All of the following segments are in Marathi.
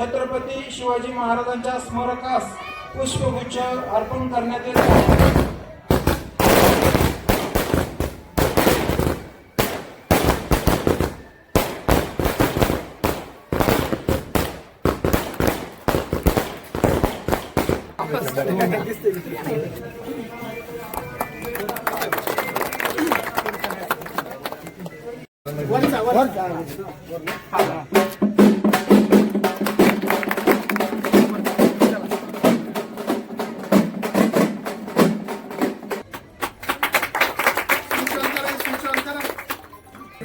छत्रपती शिवाजी महाराजांच्या स्मारकास पुष्पगुच्छ अर्पण करण्यात येत आहे.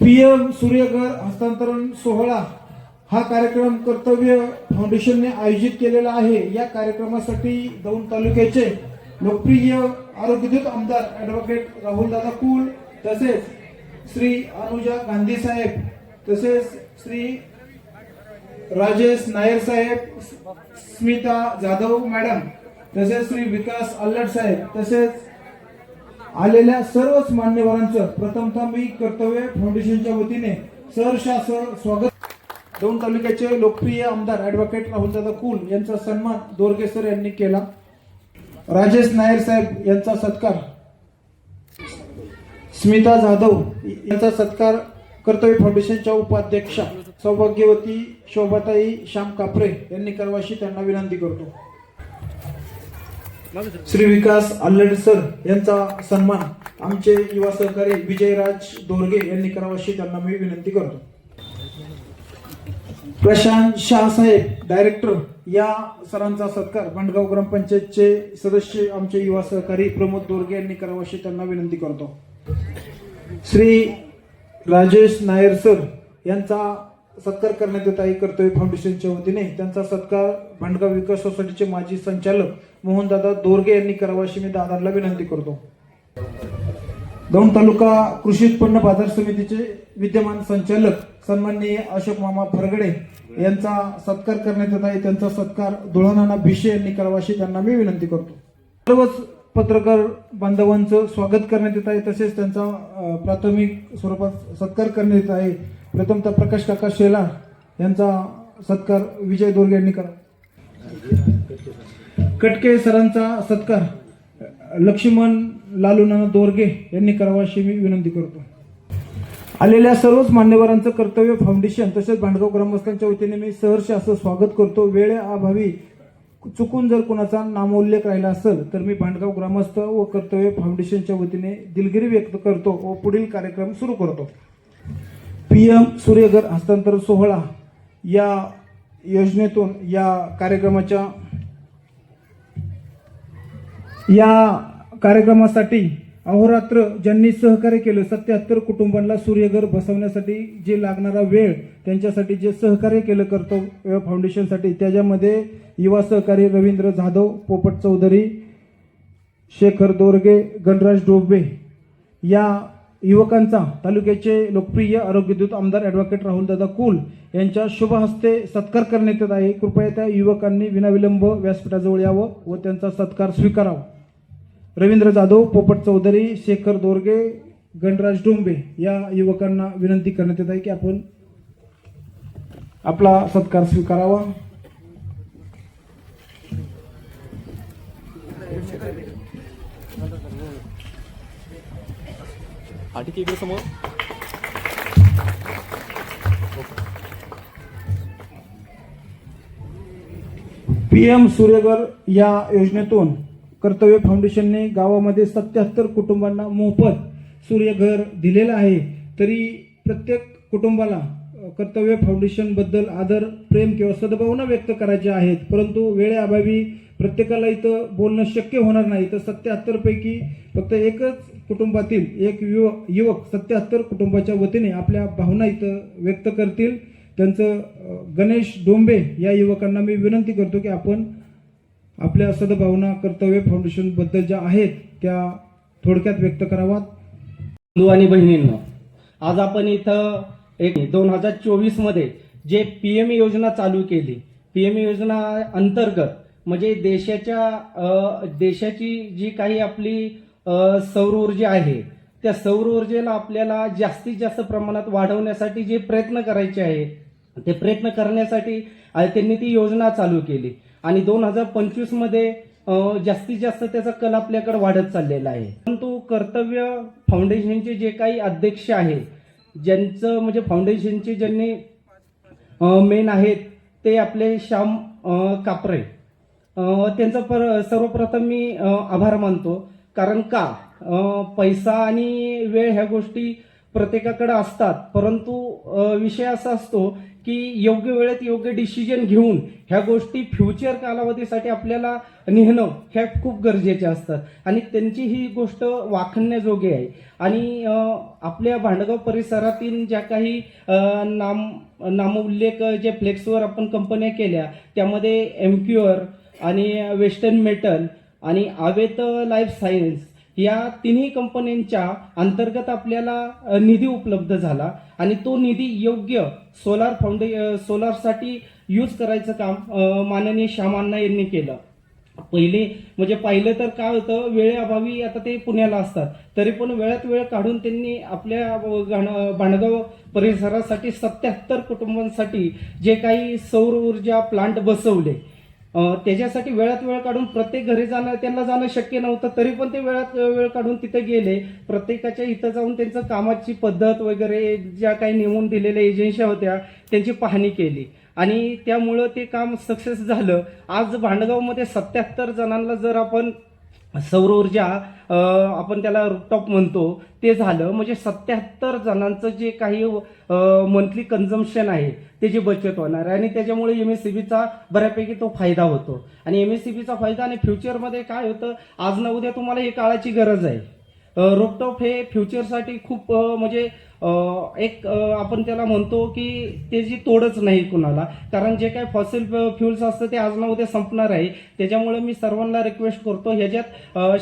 पीएम सूर्यघर हस्तांतरण सोहळा हा कार्यक्रम कर्तव्य फाउंडेशनने आयोजित केलेला आहे. या कार्यक्रमासाठी दौंड तालुक्याचे लोकप्रिय आरोग्यदूत आमदार ॲडव्होकेट राहुलदादा कुल तसेच श्री अनुजा गांधी साहेब तसेच श्री राजेश नायर साहेब स्मिता जाधव मॅडम तसेच श्री विकास अल्लड साहेब तसेच आलेल्या सर्वच मान्यवरांचं प्रथमतः मी कर्तव्य फाउंडेशनच्या वतीने. सहर्ष सर स्वागत. दोन तालुक्याचे लोकप्रिय आमदार ऍडव्होकेट राहुलदादा कुल यांचा सन्मान दोरगे सर यांनी केला. राजेश नायर साहेब यांचा सत्कार. स्मिता जाधव यांचा सत्कार. कर्तव्य फाउंडेशनच्या उपाध्यक्षा. सौभाग्यवती शोभाताई श्याम कापरे यांनी करवाशी त्यांना विनंती करतो. श्री विकास आल्लड सर यांचा सन्मान आमचे युवा सहकारी विजयराज दोरगे यांनी करावाशी त्यांना मी विनंती करतो. प्रशांत शाह साहेब डायरेक्टर या सरांचा सत्कार बंडगाव ग्रामपंचायतचे सदस्य आमचे युवा सहकारी प्रमोद दोरगे यांनी करावाशी त्यांना विनंती करतो. श्री राजेश नायर सर यांचा सत्कार करण्यात येत आहे कर्तव्य फाउंडेशनच्या वतीने. त्यांचा सत्कार भांडगाव विकास सोसायटीचे माजी संचालक मोहनदादा दोरगे यांनी करावं अशी मी दादांना विनंती करतो. दौंड तालुका कृषी उत्पन्न बाजार समितीचे विद्यमान संचालक सन्माननीय अशोक मामा फरगडे यांचा सत्कार करण्यात येत आहे. त्यांचा सत्कार दुळणाना भिशे यांनी करावा अशी त्यांना मी विनंती करतो. सर्वच पत्रकार बांधवांचं स्वागत करण्यात येत आहे. तसेच त्यांचा प्राथमिक स्वरूपात सत्कार करण्यात येत आहे. प्रथमतः प्रकाश काका शेला यांचा सत्कार विजय दोरगे यांनी करा. कटके सरांचा सत्कार लक्ष्मण लालूनाना दोरगे यांनी करावा अशी मी विनंती करतो. आलेल्या सर्वच मान्यवरांचं कर्तव्य फाउंडेशन तसेच भांडगाव ग्रामस्थांच्या वतीने मी सहर्ष असं स्वागत करतो. वेळेअभावी चुकून जर कुणाचा नामोल्लेख राहिला असेल तर मी भांडगाव ग्रामस्थ व कर्तव्य फाउंडेशनच्या वतीने दिलगिरी व्यक्त करतो व पुढील कार्यक्रम सुरू करतो. पी एम सूर्यघर हस्तांतरण सोहळा या योजनेतून या कार्यक्रमाच्या या कार्यक्रमासाठी अहोरात्र ज्यांनी सहकार्य केलं सत्याहत्तर कुटुंबांना सूर्यघर बसवण्यासाठी जे लागणारा वेळ त्यांच्यासाठी जे सहकार्य केलं कर्तव्य फाउंडेशनसाठी त्याच्यामध्ये युवा सहकारी रवींद्र जाधव पोपट चौधरी शेखर दोरगे गणराज डोबे या युवकांचा तालुक्याचे लोकप्रिय आरोग्यदूत आमदार ॲडव्होकेट राहुलदादा कुल यांच्या शुभ हस्ते सत्कार करण्यात येत आहे. कृपया त्या युवकांनी विनाविलंब व्यासपीठाजवळ यावं व त्यांचा सत्कार स्वीकारावा. रवींद्र जाधव पोपट चौधरी शेखर दोरगे गणराज डोंबे या युवकांना विनंती करण्यात येत आहे की आपण आपला सत्कार स्वीकारावा. समोर. पीएम सूर्यघर या योजनेतून कर्तव्य फाउंडेशनने गावामध्ये सत्याहत्तर कुटुंबांना मोफत सूर्यघर दिलेलं आहे. तरी प्रत्येक कुटुंबाला कर्तव्य फाउंडेशनबद्दल आदर प्रेम किंवा सद्भावना व्यक्त करायच्या आहेत. परंतु वेळेअभावी प्रत्येकाला इथं बोलणं शक्य होणार नाही. तर सत्याहत्तरपैकी फक्त एकच कुटुंबातील एक युवक युवक सत्याहत्तर कुटुंबाच्या वतीने आपल्या भावना इथं व्यक्त करतील. त्यांचं गणेश डोंबे या युवकांना मी विनंती करतो की आपण आपल्या सद्भावना कर्तव्य फाउंडेशनबद्दल ज्या आहेत त्या थोडक्यात व्यक्त कराव्यात बंधू आणि बहिणींना आज आपण इथं एक दोन हजार चोवीसमध्ये जे पीएम योजना चालू केली पी एम योजना अंतर्गत म्हणजे देशाच्या देशाची जी काही आपली सौर ऊर्जा आहे त्या सौर ऊर्जेला आपल्याला जास्तीत जास्त प्रमाणात वाढवण्यासाठी जे प्रयत्न करायचे आहे ते प्रयत्न करण्यासाठी त्यांनी ती योजना चालू केली. आणि दोन हजार पंचवीसमध्ये जास्तीत जास्त त्याचा कल आपल्याकडे वाढत चाललेला आहे. परंतु कर्तव्य फाउंडेशनचे जे काही अध्यक्ष आहे ज्यांचं म्हणजे फाउंडेशनचे ज्यांनी मेन आहेत ते आपले श्याम कापरे. त्यांचा पर सर्वप्रथम मी आभार मानतो. कारण का? पैसा आणि वेळ ह्या गोष्टी प्रत्येकाकडे असतात. परंतु विषय असा असतो की योग्य वेळेत योग्य डिसिजन घेऊन ह्या गोष्टी फ्युचर कालावधीसाठी आपल्याला नेहणं ह्या खूप गरजेच्या असतात आणि त्यांची ही गोष्ट वाखण्याजोगी आहे. आणि आपल्या भांडगाव परिसरातील ज्या काही नाम नामोल्लेख जे फ्लेक्सवर आपण कंपन्या केल्या त्यामध्ये एमक्युअर आणि वेस्टर्न मेटल आणि आवेत लाईफ सायन्स या तिन्ही कंपन्यांच्या अंतर्गत आपल्याला निधी उपलब्ध झाला आणि तो निधी योग्य सोलार फाउंडे सोलारसाठी यूज करायचं काम माननीय श्यामांना यांनी केलं. पहिले म्हणजे पाहिलं तर काय होतं वेळेअभावी आता ते पुण्याला असतात. तरी पण वेळात वेळ काढून त्यांनी आपल्या भांडगाव परिसरासाठी सत्याहत्तर कुटुंबांसाठी जे काही सौर ऊर्जा प्लांट बसवले त्याच्यासाठी वेळात वेळ काढून प्रत्येक घरी जाणं त्यांना जाणं शक्य नव्हतं तरी पण ते वेळात वेळ काढून तिथे गेले. प्रत्येकाच्या इथं जाऊन त्यांचं कामाची पद्धत वगैरे ज्या काही नेमून दिलेल्या एजन्स्या होत्या त्यांची पाहणी केली. आणि त्यामुळं ते काम सक्सेस झालं. आज भांडगावमध्ये सत्याहत्तर जणांना जर आपण सौर ऊर्जा आपण त्याला रूपटॉप म्हणतो ते झालं. म्हणजे सत्याहत्तर जणांचं जे काही मंथली कन्झम्पशन आहे त्याची बचत होणार आहे. आणि त्याच्यामुळे एम एस सी बीचा बऱ्यापैकी तो फायदा होतो. आणि एम एस सी बीचा फायदा आणि फ्युचरमध्ये काय होतं आज ना उद्या तुम्हाला ही काळाची गरज आहे. रोपटॉप हे फ्युचरसाठी खूप म्हणजे एक आपण त्याला म्हणतो की त्याची तोडच नाही कुणाला. कारण जे काही फॉसिल फ्युल्स असतं ते आज ना उद्या संपणार आहे. त्याच्यामुळे मी सर्वांना रिक्वेस्ट करतो ह्याच्यात अ,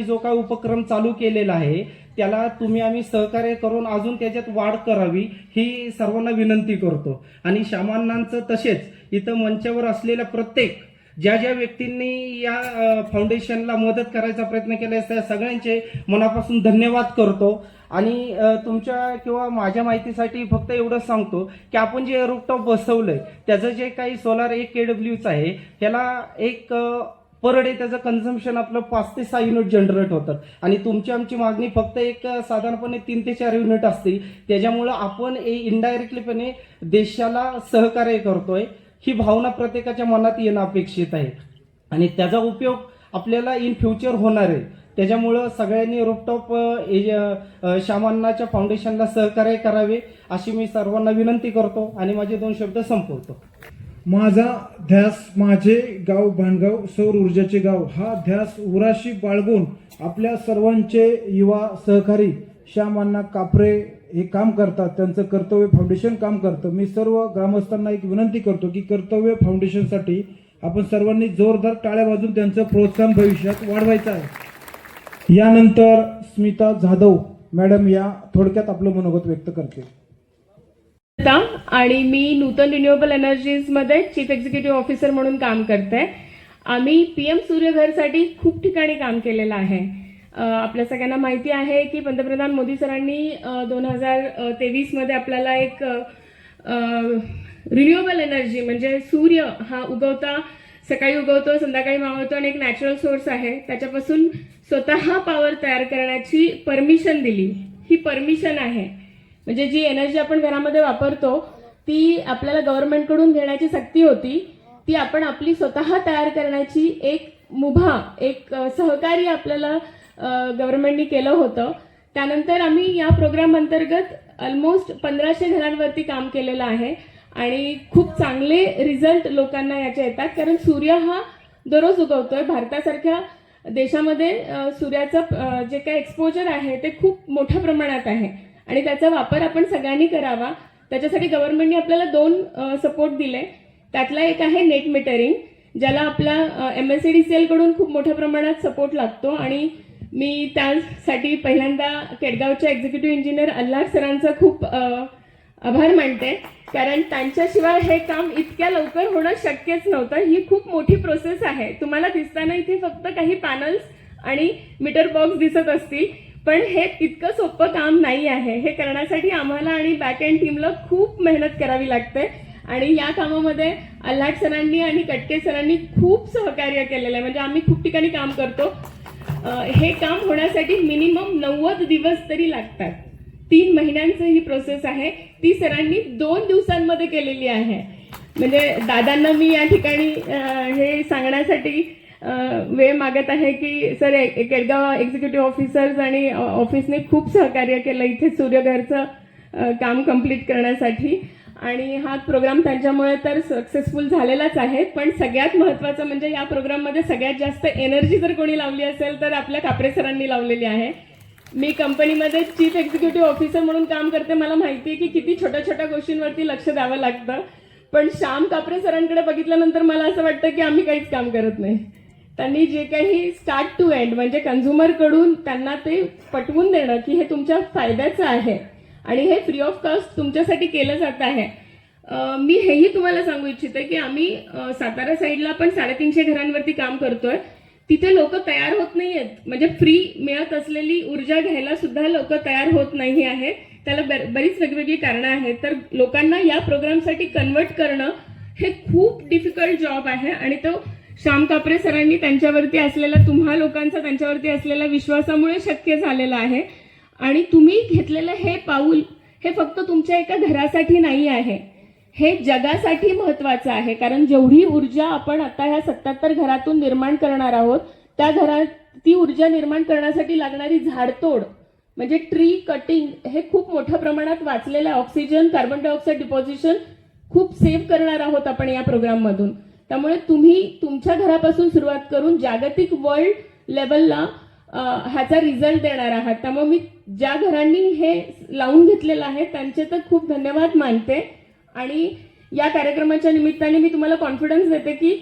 जो काय उपक्रम चालू केलेला आहे त्याला तुम्ही आम्ही सहकार्य करून अजून त्याच्यात वाढ करावी ही सर्वांना विनंती करतो. आणि श्यामांनांचं तसेच इथं मंचावर असलेल्या प्रत्येक ज्या ज्या व्यक्तींनी या फाउंडेशनला मदत करायचा प्रयत्न केला त्या सगळ्यांचे मनापासून धन्यवाद करतो. आणि तुमच्या किंवा माझ्या माहितीसाठी फक्त एवढंच सांगतो की आपण जे रूपटॉप बसवलंय त्याचं जे काही सोलार एक के डब्ल्यूचं आहे त्याला एक पर डे त्याचं कन्झम्पशन आपलं पाच ते सहा युनिट जनरेट होतात आणि तुमची आमची मागणी फक्त एक साधारणपणे तीन ते चार युनिट असते त्याच्यामुळं आपण इनडायरेक्टलीपणे देशाला सहकार्य करतोय. ही भावना प्रत्येकाच्या मनात येणं अपेक्षित आहे. आणि त्याचा उपयोग आपल्याला इन फ्युचर होणार आहे. त्याच्यामुळं सगळ्यांनी रूपटॉप शामान्नाच्या फाउंडेशनला सहकार्य करावे अशी मी सर्वांना विनंती करतो आणि माझे दोन शब्द संपवतो. माझा ध्यास माझे गाव भांडगाव सौर ऊर्जाचे गाव हा ध्यास उराशी बाळगून आपल्या सर्वांचे युवा सहकारी श्यामांना कापरे हे काम करतात त्यांचं कर्तव्य फाउंडेशन काम करतं. मी सर्व ग्रामस्थांना एक विनंती करतो की कर्तव्य फाउंडेशनसाठी आपण सर्वांनी जोरदार टाळ्या वाजून त्यांचं प्रोत्साहन भविष्यात वाढवायचं आहे. यानंतर स्मिता जाधव मॅडम या थोडक्यात आपलं मनोगत व्यक्त करते आणि मी नूतन रिन्युएबल एनर्जीजमध्ये चीफ एक्झिक्युटिव्ह ऑफिसर म्हणून काम करते. आम्ही पी एम सूर्यघरसाठी खूप ठिकाणी काम केलेलं आहे. आपल्या सगळ्यांना माहिती आहे की पंतप्रधान मोदी सरांनी दोन हजार तेवीसमध्ये आपल्याला एक रिन्युएबल एनर्जी म्हणजे सूर्य हा उगवता सकाळी उगवतो संध्याकाळी मावळतो आणि एक नॅचरल सोर्स आहे. त्याच्यापासून स्वतः पॉवर तयार करण्याची परमिशन दिली. ही परमिशन आहे. म्हणजे जी एनर्जी आपण घरामध्ये वापरतो ती आपल्याला गव्हर्नमेंटकडून घेण्याची सक्ती होती. ती आपण आपली स्वतः तयार करण्याची एक मुभा एक सहकार्य आपल्याला गव्हर्नमेंटनी केलं होतं. त्यानंतर आम्ही या प्रोग्राम अंतर्गत ऑलमोस्ट पंधराशे घरांवरती काम केलेलं आहे. आणि खूप चांगले रिझल्ट लोकांना याचे येतात. कारण सूर्य हा दररोज उगवतोय. भारतासारख्या देशामध्ये सूर्याचं जे काही एक्सपोजर आहे ते खूप मोठ्या प्रमाणात आहे. आणि त्याचा वापर आपण सगळ्यांनी करावा. त्याच्यासाठी गव्हर्नमेंटने आपल्याला दोन सपोर्ट दिले. त्यातला एक आहे नेट मीटरिंग ज्याला आपला M S E D C एलकडून खूप मोठ्या प्रमाणात सपोर्ट लागतो. आणि मी त्यासाठी पहिल्यांदा केडगावच्या एक्झिक्युटिव्ह इंजिनियर अल्लाह सरांचा खूप आभार मानते. कारण त्यांच्याशिवाय हे काम इतक्या लवकर होणं शक्यच नव्हतं. ही खूप मोठी प्रोसेस आहे. तुम्हाला दिसताना इथे फक्त काही पॅनल्स आणि मीटर बॉक्स दिसत असतील. पण हे इतकं सोपं काम नाही आहे. हे करण्यासाठी आम्हाला आणि बॅक एंड टीमला खूप मेहनत करावी लागते. आणि या कामामध्ये अल्हाट सरांनी आणि कटके सरांनी खूप सहकार्य केलेलं आहे. म्हणजे आम्ही खूप ठिकाणी काम करतो. हे काम होण्यासाठी मिनिमम नव्वद दिवस तरी लागतात. तीन महिन्यांचं ही प्रोसेस आहे. ती सरांनी दोन दिवसांमध्ये केलेली आहे. म्हणजे दादांना मी या ठिकाणी हे सांगण्यासाठी वेळ मागत आहे की सर केडगाव एक्झिक्युटिव्ह ऑफिसर्स आणि ऑफिसने खूप सहकार्य केलं इथे सूर्यघरचं काम कंप्लीट करण्यासाठी. आणि हा प्रोग्राम त्यांच्यामुळे तर सक्सेसफुल झालेलाच आहे. पण सगळ्यात महत्त्वाचं म्हणजे या प्रोग्राममध्ये सगळ्यात जास्त एनर्जी जर कोणी लावली असेल तर आपल्या कापरे सरांनी लावलेली आहे. मी कंपनीमध्ये चीफ एक्झिक्युटिव्ह ऑफिसर म्हणून काम करते. मला माहिती आहे की किती छोट्या छोट्या गोष्टींवरती लक्ष द्यावं लागतं. पण श्याम कापरे सरांकडे बघितल्यानंतर मला असं वाटतं की आम्ही काहीच काम करत नाही. त्यांनी जे काही स्टार्ट टू एंड म्हणजे कन्झ्युमरकडून त्यांना ते पटवून देणं की हे तुमच्या फायद्याचं आहे. आणि हे फ्री ऑफ कॉस्ट तुमच्यासाठी केलं जात आहे. मी हेही तुम्हाला सांगू इच्छिते की आम्ही सातारा साईडला पण साडेतीनशे घरांवरती काम करतोय. तिथे लोक तयार होत नाही आहेत म्हणजे फ्री मिळत असलेली ऊर्जा घ्यायला सुद्धा लोक तयार होत नाही आहेत त्याला बरीच वेगवेगळी कारणं आहेत. तर लोकांना या प्रोग्रामसाठी कन्वर्ट करणं हे खूप डिफिकल्ट जॉब आहे. आणि तो श्याम कापरे सरांनी त्यांच्यावरती असलेला तुम्हा लोकांचा त्यांच्यावरती असलेल्या विश्वासामुळे शक्य झालेला आहे. आणि तुम्ही घेतलेलं हे पाऊल हे फक्त तुमच्या एका घरासाठी नाही आहे. हे जगासाठी महत्वाचं आहे. कारण जेवढी ऊर्जा आपण आता ह्या सत्याहत्तर घरातून निर्माण करणार आहोत त्या घरात ती ऊर्जा निर्माण करण्यासाठी लागणारी झाडतोड म्हणजे ट्री कटिंग हे खूप मोठ्या प्रमाणात वाचलेलं आहे. ऑक्सिजन कार्बन डायऑक्साईड डिपॉझिशन खूप सेव्ह करणार आहोत आपण या प्रोग्राममधून. त्यामुळे तुम्ही तुमच्या घरापासून सुरुवात करून जागतिक वर्ल्ड लेवलला ह्याचा रिझल्ट देणार आहात. त्यामुळे मी ज्या घरांनी हे लावून घेतलेलं आहे त्यांचे तर खूप धन्यवाद मानते. आणि या कार्यक्रमाच्या निमित्ताने मी तुम्हाला कॉन्फिडन्स देते की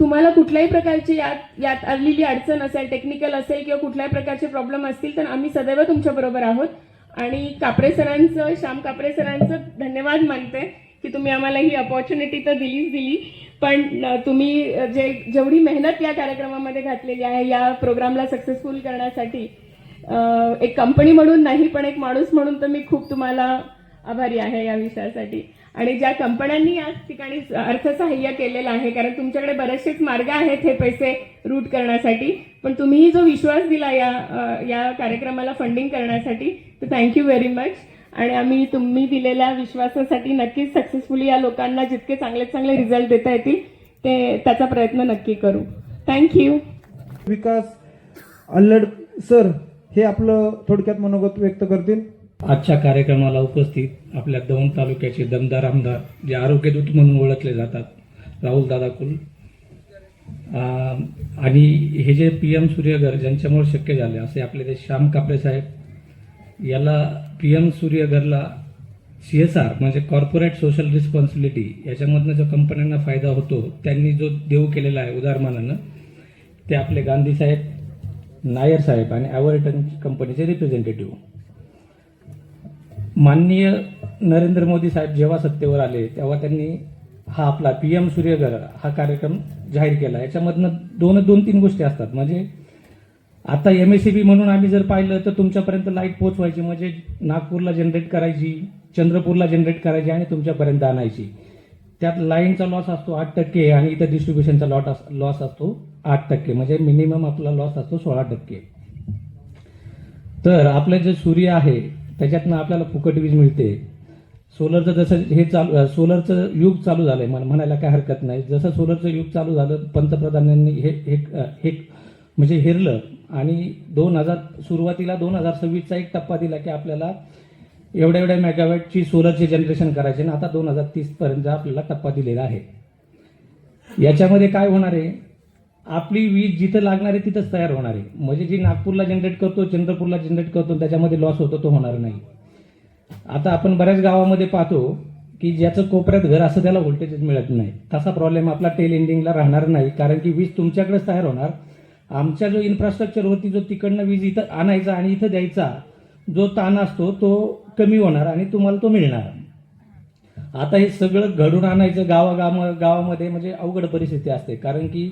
तुम्हाला कुठल्याही प्रकारची यात यात आलेली अडचण असेल टेक्निकल असेल किंवा कुठल्याही प्रकारचे प्रॉब्लेम असतील तर आम्ही सदैव तुमच्या बरोबर आहोत. आणि कापरे सरांचं श्याम कापरे सरांचं धन्यवाद मानते की तुम्ही आम्हाला ही अपॉर्च्युनिटी तर दिलीच दिली. पण तुम्ही जे जेवढी मेहनत या कार्यक्रमामध्ये घातलेली आहे या प्रोग्रामला सक्सेसफुल करण्यासाठी एक कंपनी म्हणून नाही पण एक माणूस म्हणून तर मी खूप तुम्हाला आभारी आहे या विषयासाठी. आणि ज्या कंपन्यांनी या ठिकाणी अर्थसहाय्य केलेलं आहे कारण तुमच्याकडे बरेचसेच मार्ग आहेत हे पैसे रूट करण्यासाठी पण तुम्हीही जो विश्वास दिला या या कार्यक्रमाला फंडिंग करण्यासाठी तर थँक्यू व्हेरी मच आणि आम्ही तुम्ही दिलेल्या विश्वासासाठी नक्कीच सक्सेसफुली या लोकांना जितके चांगले चांगले रिझल्ट देता येतील ते त्याचा प्रयत्न नक्की करू. थँक्यू विकास अल्लड सर हे आपलं थोडक्यात मनोगत व्यक्त करतील. आजच्या कार्यक्रमाला उपस्थित आपल्या दौंड तालुक्याचे दमदार आमदार जे आरोग्यदूत म्हणून ओळखले जातात राहुल दादा कुल. आणि हे जे पी एम सूर्यघर ज्यांच्यामुळे शक्य झाले असे आपले ते श्याम कापरे साहेब याला पी एम सूर्यघरला सी एस आर म्हणजे कॉर्पोरेट सोशल रिस्पॉन्सिबिलिटी याच्यामधनं जो कंपन्यांना फायदा होतो त्यांनी जो देऊ केलेला आहे उदारमानानं ते आपले गांधी साहेब नायर साहेब आणि ॲव्हर्टन कंपनीचे रिप्रेझेंटेटिव्ह माननीय नरेंद्र मोदी साहेब जेव्हा सत्तेवर आले तेव्हा त्यांनी हा आपला पी एम सूर्यघर हा कार्यक्रम जाहीर केला. याच्यामधनं दोन दोन तीन गोष्टी असतात. म्हणजे आता एम एस सी बी म्हणून आम्ही जर पाहिलं तर तुमच्यापर्यंत लाइट पोहोचवायची म्हणजे नागपूरला जनरेट करायची चंद्रपूरला जनरेट करायची आणि तुमच्यापर्यंत आणायची. त्यात लाईनचा लॉस असतो आठ टक्के आणि इतर डिस्ट्रीब्युशनचा लॉट लॉस असतो आठ टक्के. म्हणजे मिनिमम आपला लॉस असतो सोळा टक्के. तर आपलं जे सूर्य आहे त्याच्यातनं आपल्याला फुकट वीज मिळते. सोलरचं जसं हे चालू सोलरचं युग चालू झालंय मला म्हणायला काय हरकत नाही. जसं सोलरचं युग चालू झालं पंतप्रधानांनी हे हे हे म्हणजे हेरलं आणि दोन हजार सुरुवातीला दोन हजार सव्वीसचा एक टप्पा दिला की आपल्याला एवढ्या एवढ्या मेगावॅटची सोलरचे जनरेशन करायचे आणि आता दोन हजार तीसपर्यंत आपल्याला टप्पा दिलेला आहे. याच्यामध्ये काय होणार आहे? आपली वीज जिथं लागणार आहे तिथंच तयार होणार आहे. म्हणजे जी नागपूरला जनरेट करतो चंद्रपूरला जनरेट करतो त्याच्यामध्ये लॉस होतो तो होणार नाही. आता आपण बऱ्याच गावामध्ये पाहतो की ज्याचं कोपऱ्यात घर असं त्याला व्होल्टेजच मिळत नाही. तसा प्रॉब्लेम आपला टेल एंडिंगला राहणार नाही कारण की वीज तुमच्याकडेच तयार होणार. आमच्या जो इन्फ्रास्ट्रक्चरवरती जो तिकडनं वीज इथं आणायचा आणि इथं द्यायचा जो ताण असतो तो कमी होणार आणि तुम्हाला तो मिळणार. आता हे सगळं घडून आणायचं गावागाव गावामध्ये म्हणजे अवघड परिस्थिती असते. कारण की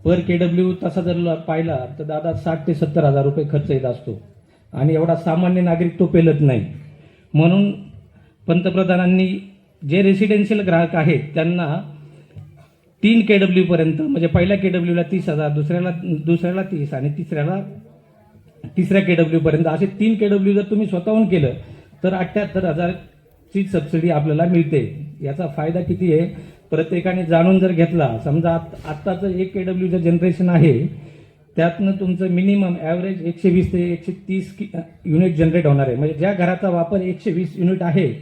पर के डब्ल्यू तसा जर पाहिला तर दादा साठ ते सत्तर हजार रुपये खर्च येत असतो. आणि एवढा सामान्य नागरिक तो पेलत नाही. म्हणून पंतप्रधानांनी जे रेसिडेन्शियल ग्राहक आहेत त्यांना तीन के डब्ल्यूपर्यंत म्हणजे पहिल्या के डब्ल्यूला तीस हजार दुसऱ्याला दुसऱ्याला तीस आणि तिसऱ्याला तिसऱ्या के डब्ल्यूपर्यंत असे तीन के डब्ल्यू जर तुम्ही स्वतःहून केलं तर अठ्ठ्याहत्तर हजारची सबसिडी आपल्याला मिळते. याचा फायदा किती आहे? प्रत्येकाने जाणून जर घेतला समजा आत- आत्ताचं एक के डब्ल्यूचं जनरेशन आहे त्यातनं तुमचं मिनिमम ॲव्हरेज एकशे वीस ते एकशे तीस युनिट जनरेट होणार आहे. म्हणजे ज्या घराचा वापर एकशे वीस युनिट आहे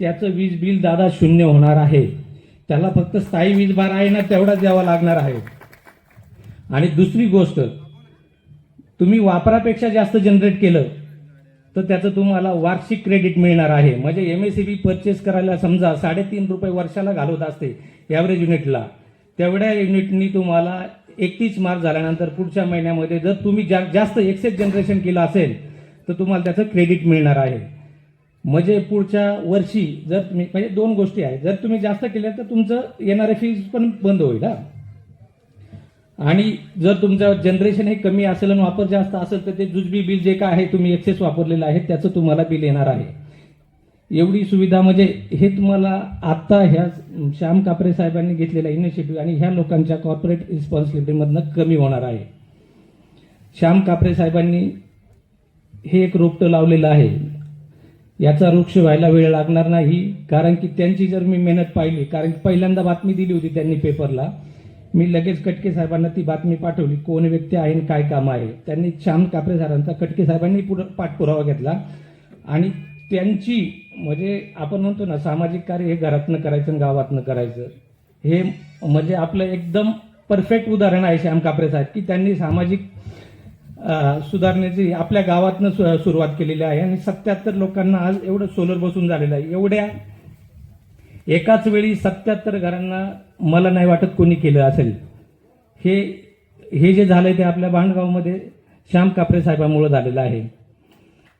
त्याचं वीज बिल दादा शून्य होणार आहे. त्याला फक्त स्थायी वीज भार आहे ना तेवढाच द्यावा लागणार आहे. आणि दुसरी गोष्ट तुम्ही वापरापेक्षा जास्त जनरेट केलं तर त्याचं तुम्हाला वार्षिक क्रेडिट मिळणार आहे. म्हणजे M S C B purchase करायला समजा साडेतीन रुपये वर्षाला घालवत असते ॲव्हरेज युनिटला तेवढ्या युनिटनी तुम्हाला एकतीस मार्च झाल्यानंतर पुढच्या महिन्यामध्ये जर तुम्ही जा जास्त एक्सेस जनरेशन केलं असेल तर तुम्हाला त्याचं क्रेडिट मिळणार आहे. म्हणजे पुढच्या वर्षी जर तुम्ही म्हणजे दोन गोष्टी आहेत. जर तुम्ही जास्त केल्या तर तुमचं येणारे फीज पण बंद होईल हा. आणि जर तुमचं जनरेशन हे कमी असेल आणि वापर जास्त असेल तर ते जुजबी बिल जे काय आहे तुम्ही एक्सेस वापरलेलं आहे त्याचं तुम्हाला बिल येणार आहे. एवढी सुविधा म्हणजे हे तुम्हाला आत्ता ह्या श्याम कापरे साहेबांनी घेतलेल्या इनिशिएटिव्ह आणि ह्या लोकांच्या कॉर्पोरेट रिस्पॉन्सिबिलिटीमधनं कमी होणार आहे. श्याम कापरे साहेबांनी हे एक रोपटं लावलेलं आहे. याचा वृक्ष व्हायला वेळ लागणार नाही कारण की त्यांची जर मी मेहनत पाहिली कारण पहिल्यांदा बातमी दिली होती त्यांनी पेपरला मी लगेच कटके साहेबांना ती बातमी पाठवली कोण व्यक्ती आहे आणि काय काम आहे. त्यांनी श्याम कापरे सरांचा कटके साहेबांनी पुढं पाठपुरावा घेतला. आणि त्यांची म्हणजे आपण म्हणतो ना सामाजिक कार्य हे घरातनं करायचं आणि गावातनं करायचं. हे म्हणजे आपलं एकदम परफेक्ट उदाहरण आहे श्याम कापरे साहेब की त्यांनी सामाजिक सुधारण्याची आपल्या गावातनं सु- सुरुवात केलेली आहे. आणि सत्याहत्तर लोकांना आज एवढं सोलर बसून झालेलं आहे. एवढ्या एकाच वेळी सत्याहत्तर घरांना मला नाही वाटत कोणी केलं असेल. हे हे जे झालं आहे ते आपल्या बांधगावमध्ये श्याम कापरे साहेबामुळं झालेलं आहे.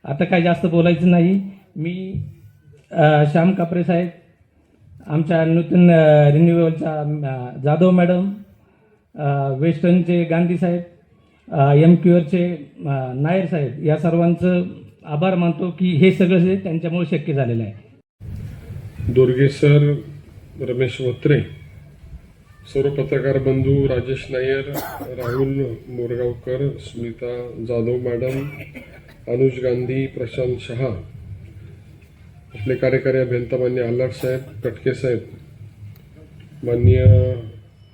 आता काय जास्त बोलायचं नाही. मी श्याम कापरे साहेब आमच्या नूतन रिन्युअलच्या जाधव मॅडम वेस्टर्नचे गांधी साहेब एम क्युअरचे नायर साहेब या सर्वांचं आभार मानतो की हे सगळं जे त्यांच्यामुळे शक्य झालेलं आहे. दुर्गेसर रमेश वत्रे सर्व पत्रकार बंधू राजेश नायर राहुल मोरगावकर स्मिता जाधव मॅडम अनुज गांधी प्रशांत शहा. आपले कार्यकारी अभियंता मान्य आल्हाट साहेब कटके साहेब. मान्य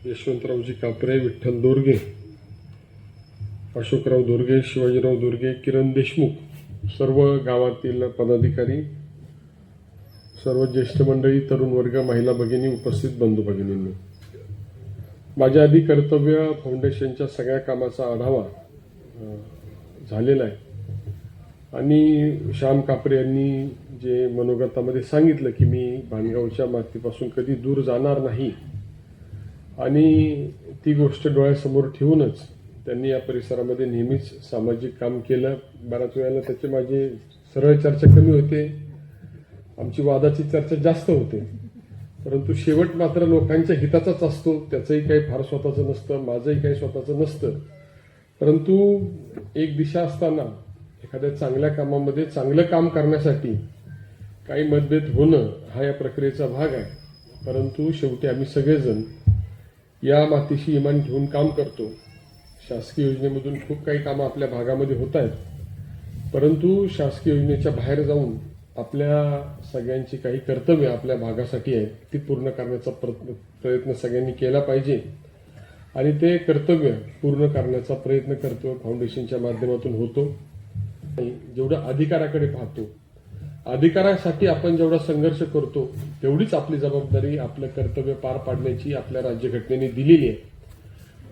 यशवंतरावजी कापरे विठ्ठल दुर्गे. अशोकराव दुर्गे शिवाजीराव दुर्गे किरण देशमुख. सर्व गावातील पदाधिकारी सर्व ज्येष्ठ मंडळी तरुण वर्ग महिला भगिनी उपस्थित बंधू भगिनींनी. माझ्या आधी कर्तव्य फाउंडेशनच्या सगळ्या कामाचा आढावा झालेला आहे. आणि श्याम कापरे यांनी जे मनोगतामध्ये सांगितलं की मी भानगावच्या मातीपासून कधी दूर जाणार नाही आणि ती गोष्ट डोळ्यासमोर ठेवूनच त्यांनी या परिसरामध्ये नेहमीच सामाजिक काम केलं. बऱ्याच वेळेला त्याचे माझे सरळ चर्चा कमी होते आमची वादाची चर्चा जास्त होते. परंतु शेवट मात्र लोकांच्या हिताचाच असतो. त्याचंही काही फार स्वतःचं नसतं माझंही काही स्वतःचं नसतं. परंतु एक दिशा असताना एखाद्या चांगल्या कामामध्ये चांगलं काम करण्यासाठी काही मतभेद होणं हा या प्रक्रियेचा भाग आहे. परंतु शेवटी आम्ही सगळेजण या मातीशी इमान घेऊन काम करतो. शासकीय योजनेमधून खूप काही कामं आपल्या भागामध्ये होत आहेत. परंतु शासकीय योजनेच्या बाहेर जाऊन आपल्या सगळ्यांची काही कर्तव्य आपल्या भागासाठी आहेत ती पूर्ण करण्याचा प्रयत्न प्रयत्न सगळ्यांनी केला पाहिजे. आणि ते कर्तव्य पूर्ण करण्याचा प्रयत्न करतो फाउंडेशनच्या माध्यमातून होतो. आणि जेवढं अधिकाराकडे पाहतो अधिकारासाठी आपण जेवढा संघर्ष करतो तेवढीच आपली जबाबदारी आपलं कर्तव्य पार पाडण्याची आपल्या राज्यघटनेने दिलेली आहे.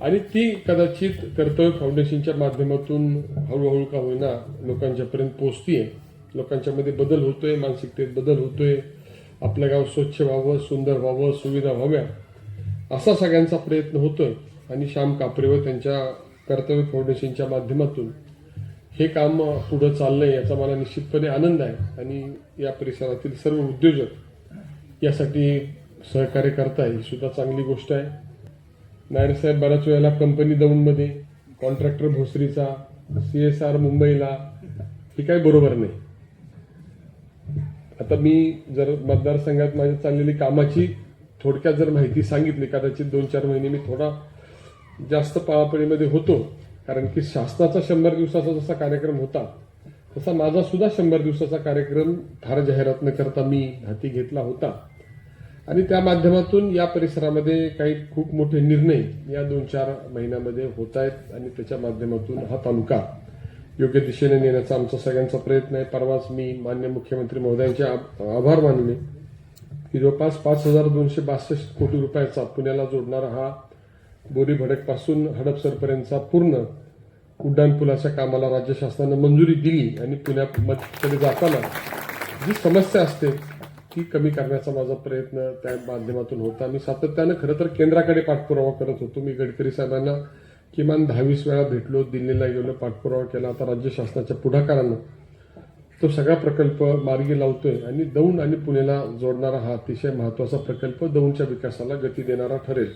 आणि ती कदाचित कर्तव्य फाउंडेशनच्या माध्यमातून हळूहळू का होईना लोकांच्यापर्यंत पोहोचतीये. लोकांच्यामध्ये बदल होतोय मानसिकतेत बदल होतोय. आपलं गाव स्वच्छ व्हावं सुंदर व्हावं सुविधा व्हाव्या असा सगळ्यांचा प्रयत्न होतोय. आणि श्याम कापरे व त्यांच्या कर्तव्य फाउंडेशनच्या माध्यमातून हे काम पुढं चाललंय याचा मला निश्चितपणे आनंद आहे. आणि या परिसरातील सर्व उद्योजक यासाठी सहकार्य करताय ही सुद्धा चांगली गोष्ट आहे. नायरसाहेब बऱ्याच वेळेला कंपनी दौंडमध्ये कॉन्ट्रॅक्टर भोसरीचा सी एस आर मुंबईला हे काही बरोबर नाही. आता मी जर मतदारसंघात माझ्या चाललेली कामाची थोडक्यात जर माहिती सांगितली कदाचित दोन चार महिने मी थोडा जास्त पळापळीमध्ये होतो कारण की शासनाचा शंभर दिवसाचा जसा कार्यक्रम होता तसा माझा सुद्धा शंभर दिवसाचा कार्यक्रम फार जाहिरात न करता मी हाती घेतला होता. आणि त्या माध्यमातून या परिसरामध्ये काही खूप मोठे निर्णय या दोन चार महिन्यामध्ये होत आहेत आणि त्याच्या माध्यमातून हा तालुका योग्य दिशेने नेण्याचा आमचा सगळ्यांचा प्रयत्न आहे. परवाच मी मान्य मुख्यमंत्री महोदयांचे आभार मानले की जवळपास पाच हजार दोनशे बासष्ट कोटी रुपयाचा पुण्याला जोडणारा हा बोरी भडकपासून हडपसरपर्यंतचा पूर्ण उड्डाणपुलाच्या कामाला राज्य शासनानं मंजुरी दिली आणि पुण्याकडे जाताना जी समस्या असते ती कमी करण्याचा माझा प्रयत्न त्या माध्यमातून होता. मी सातत्यानं खरं तर केंद्राकडे पाठपुरावा करत होतो. मी गडकरी साहेबांना किमान दहावीस वेळा भेटलो दिल्लीला गेलो पाठपुरावा केला. आता राज्य शासनाच्या पुढाकारानं तो सगळा प्रकल्प मार्गी लावतोय आणि दौंड आणि पुणेला जोडणारा हा अतिशय महत्त्वाचा प्रकल्प दौंडच्या विकासाला गती देणारा ठरेल.